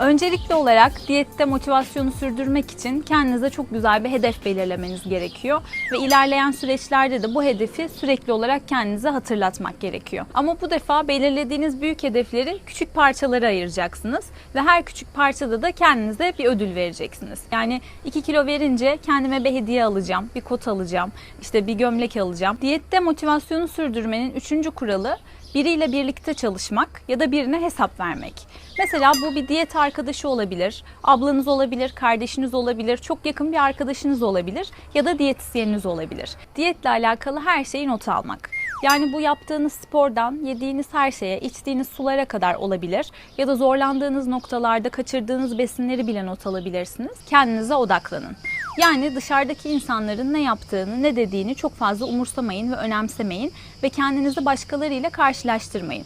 Öncelikli olarak diyette motivasyonu sürdürmek için kendinize çok güzel bir hedef belirlemeniz gerekiyor ve ilerleyen süreçlerde de bu hedefi sürekli olarak kendinize hatırlatmak gerekiyor. Ama bu defa belirlediğiniz büyük hedefleri küçük parçalara ayıracaksınız ve her küçük parçada da kendinize bir ödül vereceksiniz. Yani 2 kilo verince kendime bir hediye alacağım, bir kot alacağım, işte bir gömlek alacağım. Diyette motivasyonu sürdürmenin üçüncü kuralı biriyle birlikte çalışmak ya da birine hesap vermek. Mesela bu bir diyet arkadaşı olabilir, ablanız olabilir, kardeşiniz olabilir, çok yakın bir arkadaşınız olabilir ya da diyetisyeniniz olabilir. Diyetle alakalı her şeyi not almak. Yani bu yaptığınız spordan yediğiniz her şeye, içtiğiniz sulara kadar olabilir ya da zorlandığınız noktalarda kaçırdığınız besinleri bile not alabilirsiniz. Kendinize odaklanın. Yani dışarıdaki insanların ne yaptığını, ne dediğini çok fazla umursamayın ve önemsemeyin ve kendinizi başkalarıyla karşılaştırmayın.